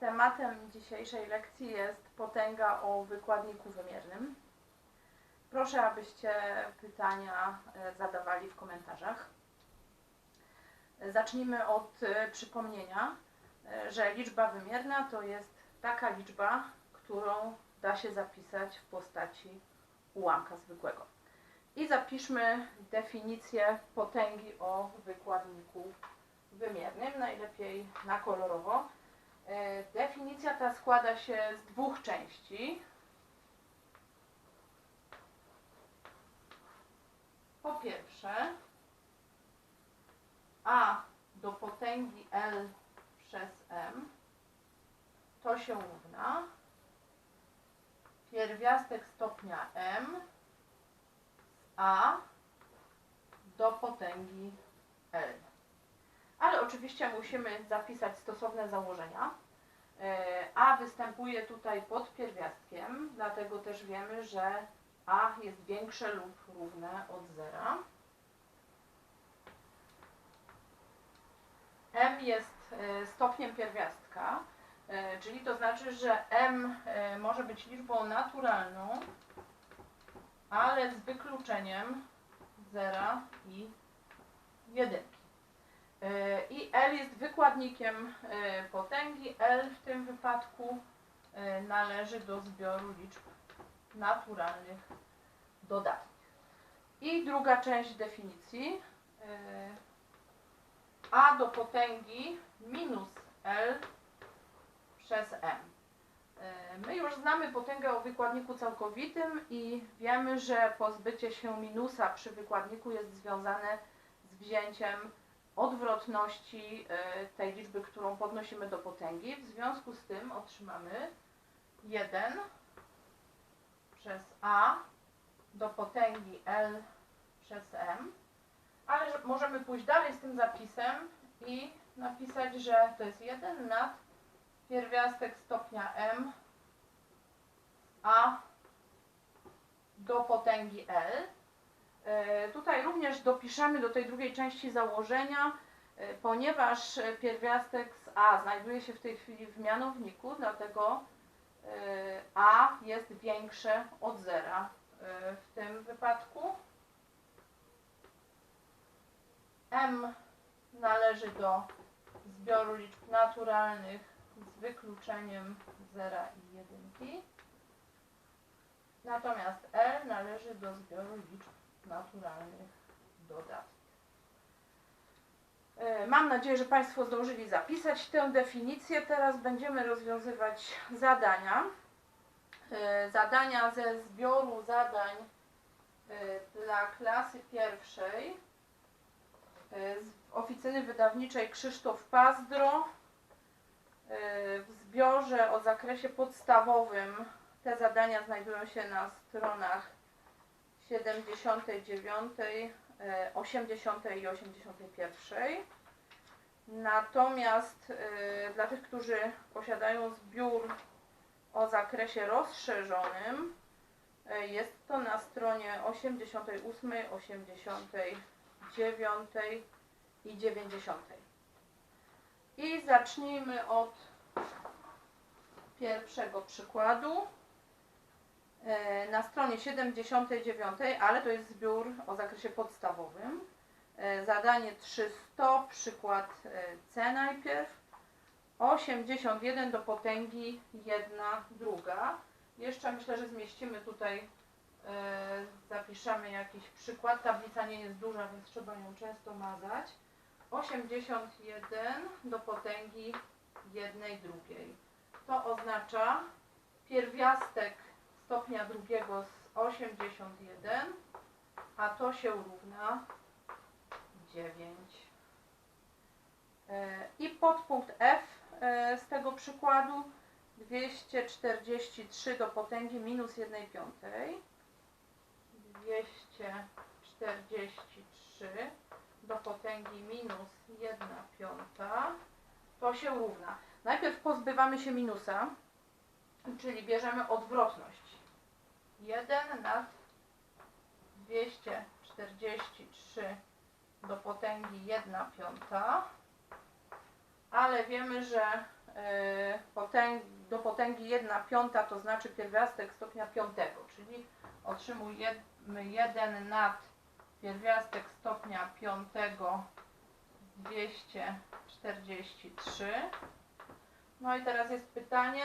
Tematem dzisiejszej lekcji jest potęga o wykładniku wymiernym. Proszę, abyście pytania e, zadawali w komentarzach. E, Zacznijmy od e, przypomnienia, że liczba wymierna to jest taka liczba, którą da się zapisać w postaci ułamka zwykłego. I zapiszmy definicję potęgi o wykładniku wymiernym, najlepiej na kolorowo. E, Definicja ta składa się z dwóch części. Po pierwsze, a do potęgi L przez M to się równa pierwiastek stopnia M z A do potęgi L. Ale oczywiście musimy zapisać stosowne założenia. E, A występuje tutaj pod pierwiastkiem, dlatego też wiemy, że A jest większe lub równe od zera. M jest e, stopniem pierwiastka, e, czyli to znaczy, że M może być liczbą naturalną, ale z wykluczeniem zera i jedynki. L jest wykładnikiem e, potęgi. L w tym wypadku e, należy do zbioru liczb naturalnych dodatnich. I druga część definicji. e, A do potęgi minus L przez M. My już znamy potęgę o wykładniku całkowitym i wiemy, że pozbycie się minusa przy wykładniku jest związane z wzięciem odwrotności e, tej liczby, którą podnosimy do potęgi. W związku z tym otrzymamy 1 przez a do potęgi L przez m, ale że możemy pójść dalej z tym zapisem i napisać, że to jest 1 nad pierwiastek stopnia m a do potęgi L. E, Tutaj również dopiszemy do tej drugiej części założenia, e, ponieważ pierwiastek z A znajduje się w tej chwili w mianowniku, dlatego e, A jest większe od zera w tym wypadku. M należy do zbioru liczb naturalnych z wykluczeniem zera i jedynki. Natomiast L należy do zbioru liczb naturalnych dodatnych. E, Mam nadzieję, że Państwo zdążyli zapisać tę definicję. Teraz będziemy rozwiązywać zadania. E, Zadania ze zbioru zadań e, dla klasy pierwszej z oficyny wydawniczej Krzysztof Pazdro. W zbiorze o zakresie podstawowym te zadania znajdują się na stronach 79, e, 80 i 81. Natomiast e, dla tych, którzy posiadają zbiór o zakresie rozszerzonym, e, jest to na stronie 88, 89 i 90. I zacznijmy od pierwszego przykładu. E, na stronie 79, ale to jest zbiór o zakresie podstawowym. E, Zadanie 300, przykład e, C najpierw. 81 do potęgi 1 druga. Jeszcze myślę, że zmieścimy tutaj, zapiszemy jakiś przykład. Tablica nie jest duża, więc trzeba ją często mazać. 81 do potęgi 1 drugiej. To oznacza pierwiastek stopnia drugiego z 81, a to się równa 9. E, I podpunkt F e, z tego przykładu 243 do potęgi minus 1 piątej. 243 do potęgi minus 1 piąta. To się równa. Najpierw pozbywamy się minusa, czyli bierzemy odwrotność. 1 nad 243 do potęgi 1 piąta, ale wiemy, że potęg, do potęgi 1 piąta, to znaczy pierwiastek stopnia piątego, czyli otrzymujemy 1 nad pierwiastek stopnia piątego 243. No i teraz jest pytanie,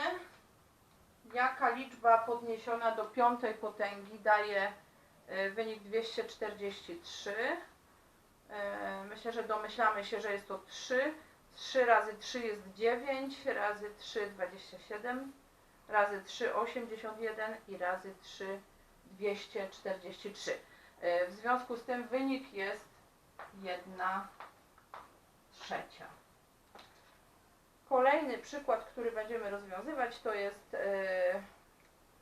jaka liczba podniesiona do piątej potęgi daje e, wynik 243. E, Myślę, że domyślamy się, że jest to 3. 3 razy 3 jest 9, razy 3 27, razy 3 81 i razy 3 243. E, W związku z tym wynik jest 1 trzecia. Kolejny przykład, który będziemy rozwiązywać, to jest e,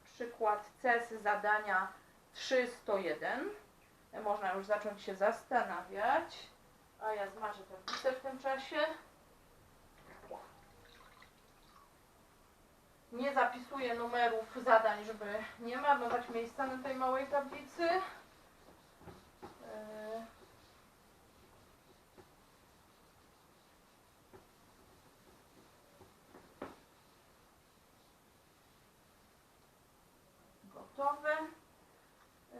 przykład C z zadania 301. E, Można już zacząć się zastanawiać, a ja zmarzę tablicę w tym czasie. Nie zapisuję numerów zadań, żeby nie marnować miejsca na tej małej tablicy. E, Gotowe. E,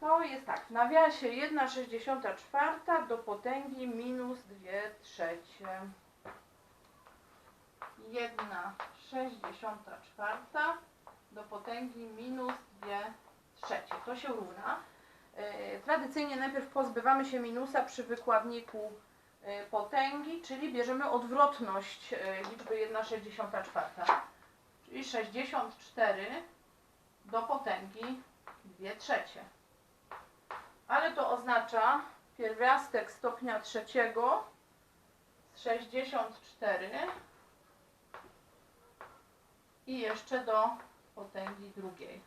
To jest tak, w nawiasie 1,64 do potęgi minus 2 trzecie. 1,64 do potęgi minus 2 trzecie. To się równa. E, Tradycyjnie najpierw pozbywamy się minusa przy wykładniku e, potęgi, czyli bierzemy odwrotność e, liczby 1,64. Czyli 64 do potęgi 2 trzecie. Ale to oznacza pierwiastek stopnia trzeciego z 64 i jeszcze do potęgi drugiej.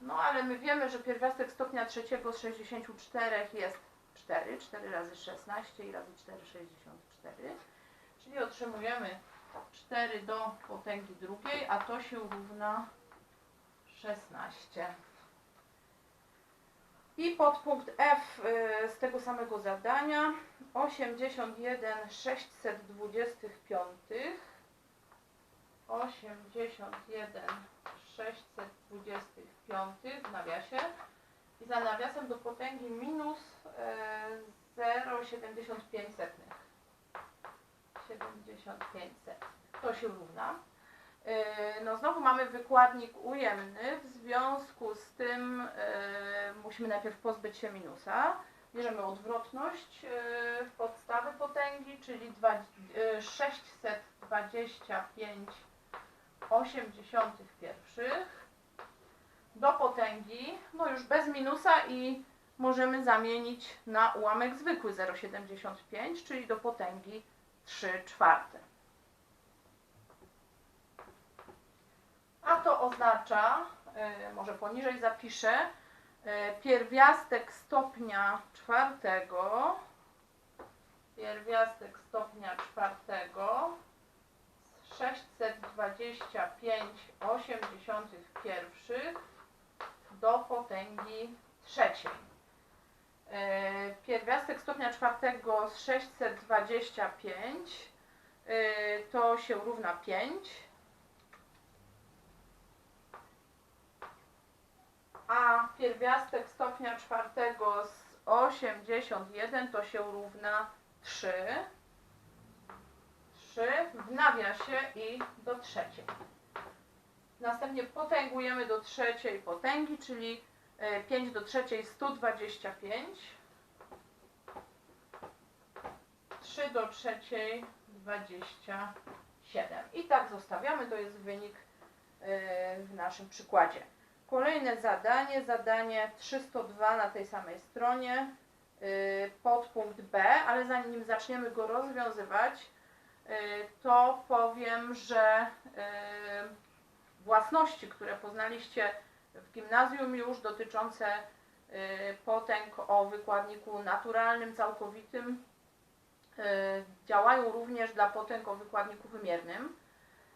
No ale my wiemy, że pierwiastek stopnia trzeciego z 64 jest 4, 4 razy 16 i razy 4, 64. Czyli otrzymujemy 4 do potęgi drugiej, a to się równa 16. I podpunkt F y, z tego samego zadania 81 625 81 625 w nawiasie i za nawiasem do potęgi minus y, 0,75 setnych. 75 setnych. To się równa. Yy, No znowu mamy wykładnik ujemny, w związku z tym yy, musimy najpierw pozbyć się minusa. Bierzemy odwrotność yy, podstawy potęgi, czyli dwa, yy, 625 81 do potęgi, no już bez minusa i możemy zamienić na ułamek zwykły 0,75, czyli do potęgi 3 czwarte. A to oznacza, y, może poniżej zapiszę, y, pierwiastek stopnia czwartego, pierwiastek stopnia czwartego z 625 81 do potęgi trzeciej. Y, Pierwiastek stopnia czwartego z 625 y, to się równa 5. a pierwiastek stopnia czwartego z 81 to się równa 3. 3 w nawiasie i do trzeciej. Następnie potęgujemy do trzeciej potęgi, czyli e, 5 do trzeciej 125. 3 do trzeciej 27. I tak zostawiamy, to jest wynik e, w naszym przykładzie. Kolejne zadanie, zadanie 302 na tej samej stronie, yy, podpunkt B, ale zanim zaczniemy go rozwiązywać, yy, to powiem, że yy, własności, które poznaliście w gimnazjum już dotyczące potęg o wykładniku naturalnym, całkowitym, działają również dla potęg o wykładniku wymiernym.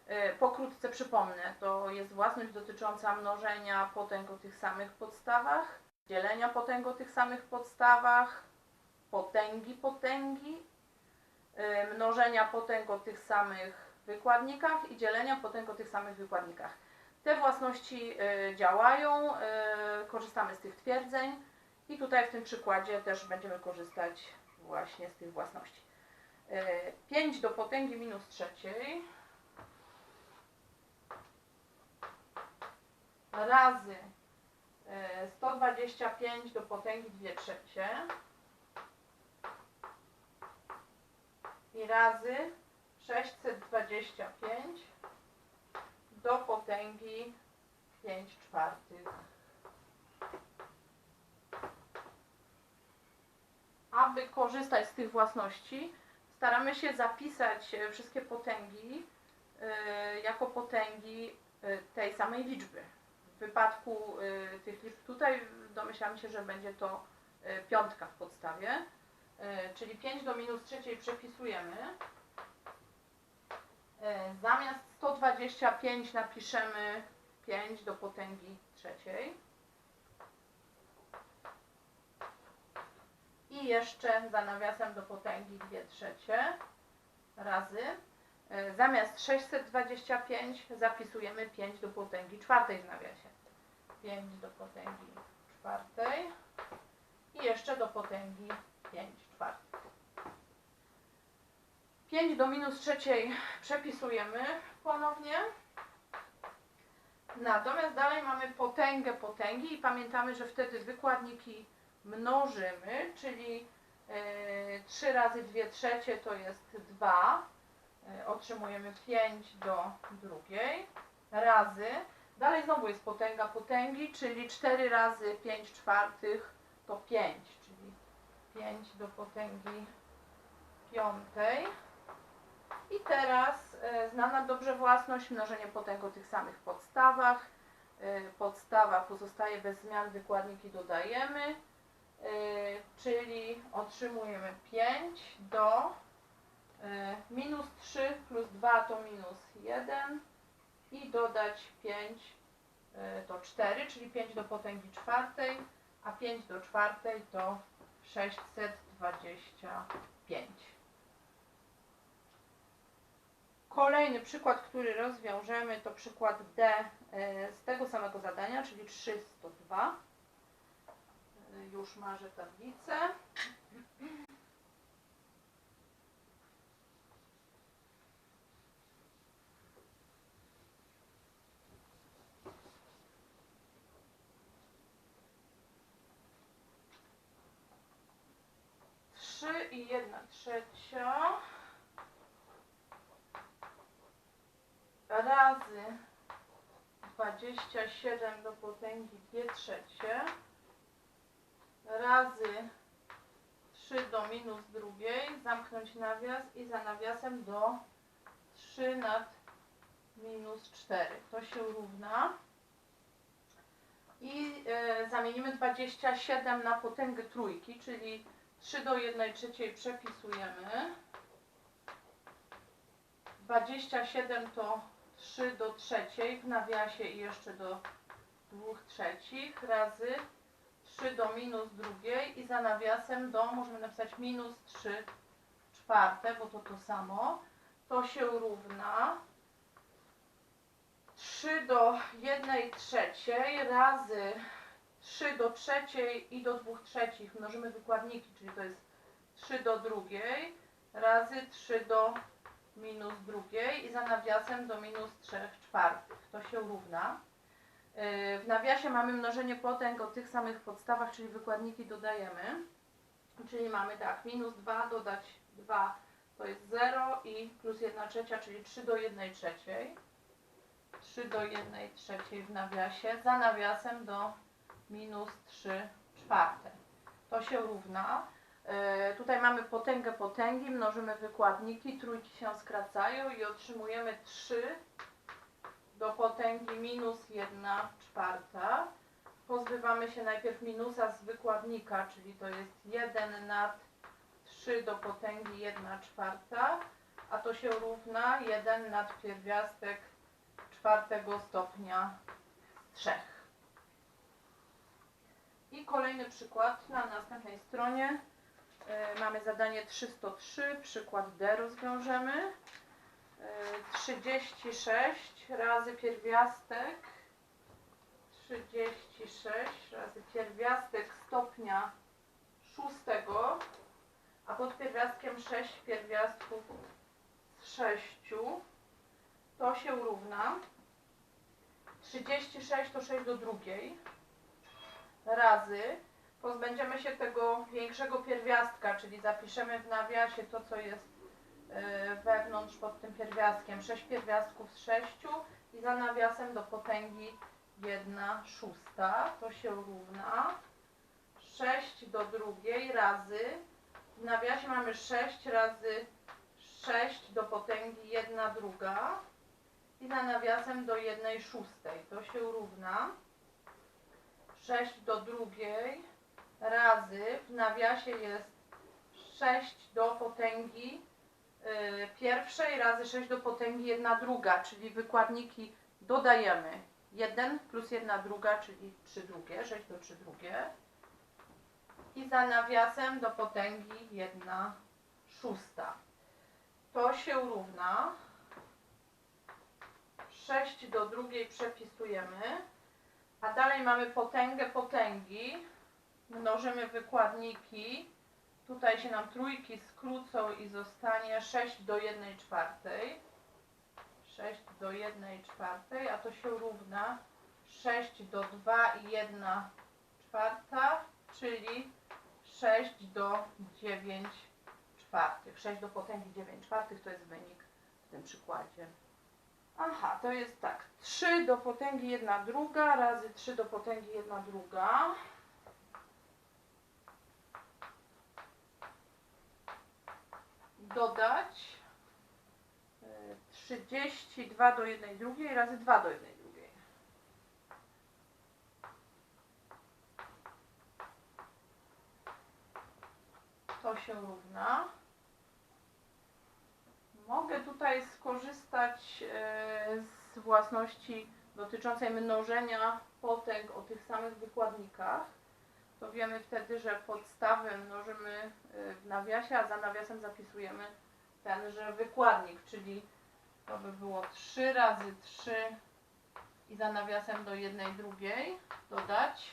E, Pokrótce przypomnę, to jest własność dotycząca mnożenia potęg o tych samych podstawach, dzielenia potęg o tych samych podstawach, potęgi potęgi y, mnożenia potęg o tych samych wykładnikach i dzielenia potęg o tych samych wykładnikach. Te własności y, działają, korzystamy z tych twierdzeń i tutaj w tym przykładzie też będziemy korzystać właśnie z tych własności. Y, 5 do potęgi minus trzeciej razy y, 125 do potęgi 2 trzecie i razy 625 do potęgi 5 czwartych. Aby korzystać z tych własności, staramy się zapisać e, wszystkie potęgi e, jako potęgi e, tej samej liczby. Wypadku e, tych liczb tutaj domyślam się, że będzie to e, piątka w podstawie, e, czyli 5 do minus trzeciej przepisujemy. Zamiast 125 napiszemy 5 do potęgi trzeciej. I jeszcze za nawiasem do potęgi 2 trzecie razy. Zamiast 625 zapisujemy 5 do potęgi czwartej w nawiasie. 5 do potęgi czwartej i jeszcze do potęgi 5 czwartych. 5 do minus trzeciej przepisujemy ponownie. Natomiast dalej mamy potęgę potęgi i pamiętamy, że wtedy wykładniki mnożymy, czyli e, 3 razy 2 trzecie to jest 2. E, otrzymujemy 5 do drugiej razy. Dalej znowu jest potęga potęgi, czyli 4 razy 5 czwartych to 5, czyli 5 do potęgi piątej. I teraz e, znana dobrze własność mnożenie potęg o tych samych podstawach. E, podstawa pozostaje bez zmian, wykładniki dodajemy, e, czyli otrzymujemy 5 do minus 3 plus 2 to minus 1 i dodać 5 e, to 4, czyli 5 do potęgi czwartej, a 5 do czwartej to 625. Kolejny przykład, który rozwiążemy, to przykład D e, z tego samego zadania, czyli 302. E, Już marzę tablicę. Trzy i jedna trzecia. razy 27 do potęgi 2 trzecie razy 3 do minus drugiej, zamknąć nawias i za nawiasem do 3 nad minus 4. To się równa. I e, zamienimy 27 na potęgę trójki, czyli 3 do 1 trzeciej przepisujemy. 27 to 3 do trzeciej w nawiasie i jeszcze do 2 trzecich razy 3 do minus drugiej i za nawiasem do możemy napisać minus 3 czwarte, bo to to samo. To się równa 3 do 1 trzeciej razy 3 do trzeciej i do 2 trzecich mnożymy wykładniki, czyli to jest 3 do drugiej razy 3 do minus drugiej i za nawiasem do minus 3 czwartych. To się równa. Yy, W nawiasie mamy mnożenie potęg o tych samych podstawach, czyli wykładniki dodajemy. Czyli mamy tak, minus 2 dodać 2 to jest 0 i plus 1 trzecia, czyli 3 do 1 trzeciej. 3 do 1 trzeciej w nawiasie, za nawiasem do minus 3 czwarte. To się równa. E, Tutaj mamy potęgę potęgi, mnożymy wykładniki, trójki się skracają i otrzymujemy 3 do potęgi minus 1 czwarta. Pozbywamy się najpierw minusa z wykładnika, czyli to jest 1 nad 3 do potęgi 1 czwarta, a to się równa 1 nad pierwiastek czwartego stopnia z 3. I kolejny przykład na następnej stronie. E, Mamy zadanie 303, przykład D rozwiążemy. E, 36 razy pierwiastek 36 razy pierwiastek stopnia szóstego, a pod pierwiastkiem 6 pierwiastków z 6 to się równa 36 to 6 do drugiej razy pozbędziemy się tego większego pierwiastka, czyli zapiszemy w nawiasie to, co jest e, wewnątrz pod tym pierwiastkiem. 6 pierwiastków z 6 i za nawiasem do potęgi 1 szósta, to się równa. 6 do drugiej razy, w nawiasie mamy 6 razy 6 do potęgi 1 druga i za nawiasem do 1 szóstej, to się równa 6 do drugiej razy, w nawiasie jest 6 do potęgi y, pierwszej razy 6 do potęgi 1 druga, czyli wykładniki dodajemy. 1 plus 1 druga, czyli 3 drugie, 6 do 3 drugie. I za nawiasem do potęgi 1 szósta. To się równa. 6 do drugiej przepisujemy, a dalej mamy potęgę potęgi, mnożymy wykładniki, tutaj się nam trójki skrócą i zostanie 6 do 1 czwartej. 6 do 1 czwartej, a to się równa 6 do 2 i 1 czwarta, czyli 6 do 9 czwartych. 6 do potęgi 9 czwartych to jest wynik w tym przykładzie. Aha, to jest tak. 3 do potęgi 1 druga razy 3 do potęgi 1 druga. Dodać y, 32 do 1 drugiej razy 2 do 1 drugiej. To się równa. Tutaj skorzystać e, z własności dotyczącej mnożenia potęg o tych samych wykładnikach. To wiemy wtedy, że podstawy mnożymy e, w nawiasie, a za nawiasem zapisujemy tenże wykładnik, czyli to by było 3 razy 3 i za nawiasem do jednej drugiej dodać.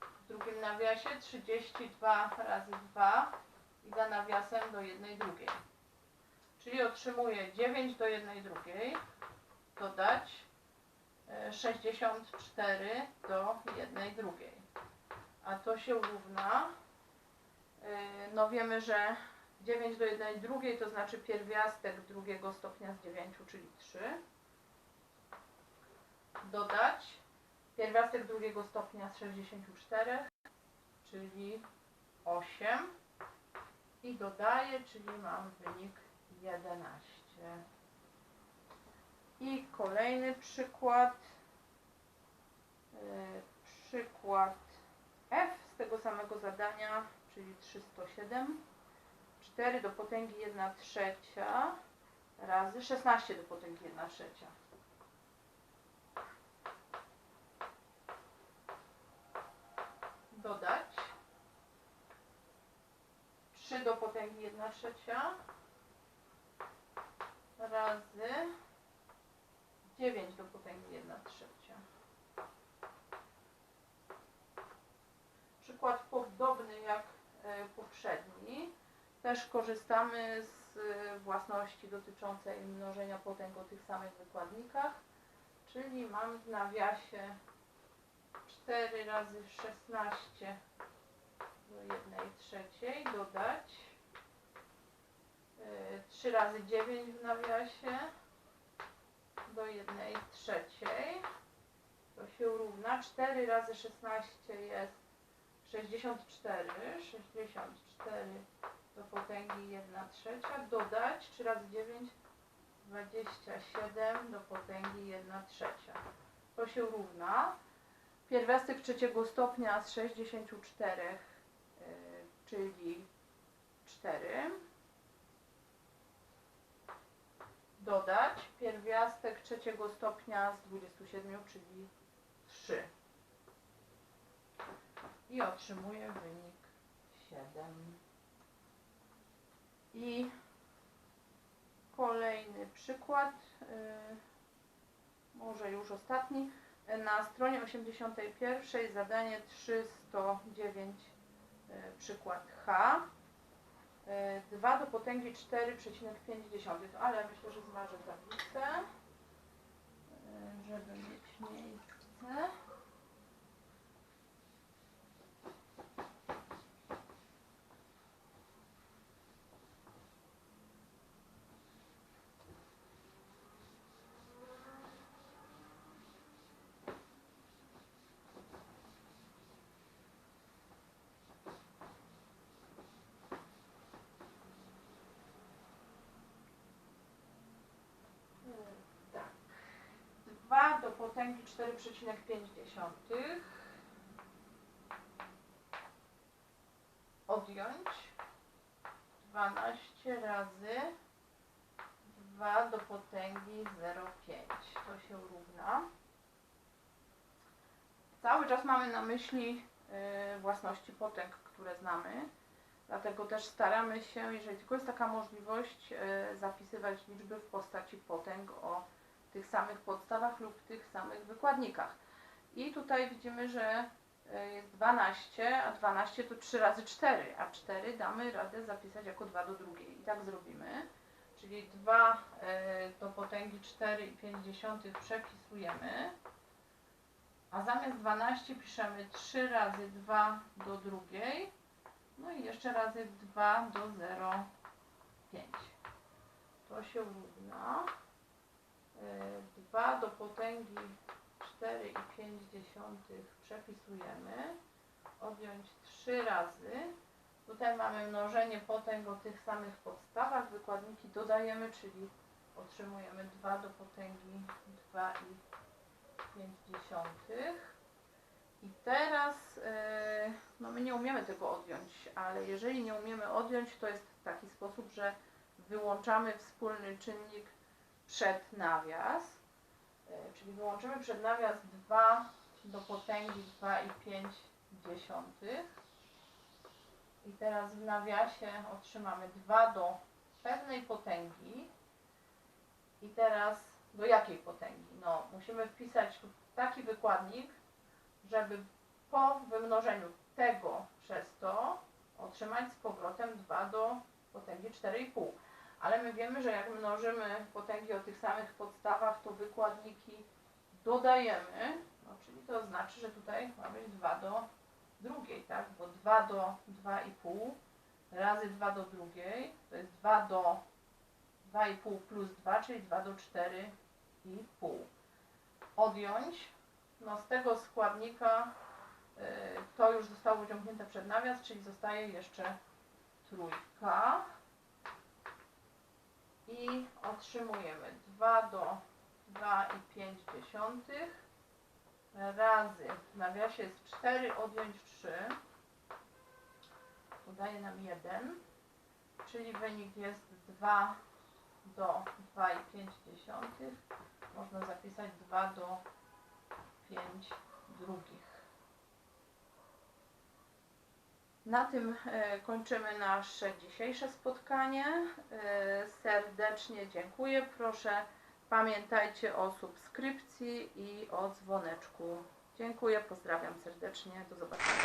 W drugim nawiasie 32 razy 2 i za nawiasem do jednej drugiej. Czyli otrzymuję 9 do 1 drugiej, dodać e, 64 do 1 drugiej. A to się równa, e, no wiemy, że 9 do 1 drugiej to znaczy pierwiastek drugiego stopnia z 9, czyli 3. Dodać pierwiastek drugiego stopnia z 64, czyli 8. I dodaję, czyli mam wynik 11. I kolejny przykład. Yy, przykład F z tego samego zadania, czyli 307. 4 do potęgi 1 trzecia razy 16 do potęgi 1 trzecia. Dodać 3 do potęgi 1 trzecia razy 9 do potęgi 1 trzecia. Przykład podobny jak e, poprzedni. Też korzystamy z e, własności dotyczącej mnożenia potęg o tych samych wykładnikach. Czyli mam w nawiasie 4 razy 16 do 1 trzeciej dodać 3 razy 9 w nawiasie do 1 trzeciej. To się równa. 4 razy 16 jest 64. 64 do potęgi 1 trzecia. Dodać 3 razy 9 27 do potęgi 1 trzecia. To się równa. Pierwiastek trzeciego stopnia z 64, y, czyli 4 dodać pierwiastek trzeciego stopnia z 27, czyli 3. I otrzymuję wynik 7. I kolejny przykład, y, może już ostatni. Na stronie 81 zadanie 309 y, przykład H. Y, 2 do potęgi 4,5, ale myślę, że zmarzę tablicę, y, żeby mieć miejsce. Tak. 2 do potęgi 4,5 odjąć. 12 razy 2 do potęgi 0,5 to się równa. Cały czas mamy na myśli y, własności potęg, które znamy. Dlatego też staramy się, jeżeli tylko jest taka możliwość, y, zapisywać liczby w postaci potęg o tych samych podstawach lub tych samych wykładnikach. I tutaj widzimy, że y, jest 12, a 12 to 3 razy 4, a 4 damy radę zapisać jako 2 do drugiej. I tak zrobimy. Czyli 2 y, do potęgi 4,5 przepisujemy, a zamiast 12 piszemy 3 razy 2 do drugiej, no i jeszcze razy 2 do 0,5. To się równa 2 do potęgi 4,5 przepisujemy, odjąć 3 razy. Tutaj mamy mnożenie potęg o tych samych podstawach, wykładniki dodajemy, czyli otrzymujemy 2 do potęgi 2,5. I teraz, yy, no my nie umiemy tego odjąć, ale jeżeli nie umiemy odjąć, to jest taki sposób, że wyłączamy wspólny czynnik przed nawias, yy, czyli wyłączymy przed nawias 2 do potęgi 2,5 i teraz w nawiasie otrzymamy 2 do pewnej potęgi i teraz do jakiej potęgi? No, musimy wpisać taki wykładnik, żeby po wymnożeniu tego przez to otrzymać z powrotem 2 do potęgi 4,5. Ale my wiemy, że jak mnożymy potęgi o tych samych podstawach, to wykładniki dodajemy, no, czyli to znaczy, że tutaj ma być 2 do drugiej, tak? Bo 2 do 2,5 razy 2 do drugiej to jest 2 do 2,5 plus 2, czyli 2 do 4,5. Odjąć no z tego składnika y, to już zostało wyciągnięte przed nawias, czyli zostaje jeszcze trójka otrzymujemy 2 do 2,5 razy w nawiasie jest 4 odjąć 3 to daje nam 1 czyli wynik jest 2 do 2,5 można zapisać 2 do 5 drugich. Na tym e, kończymy nasze dzisiejsze spotkanie. E, serdecznie dziękuję. Proszę pamiętajcie o subskrypcji i o dzwoneczku. Dziękuję, pozdrawiam serdecznie. Do zobaczenia.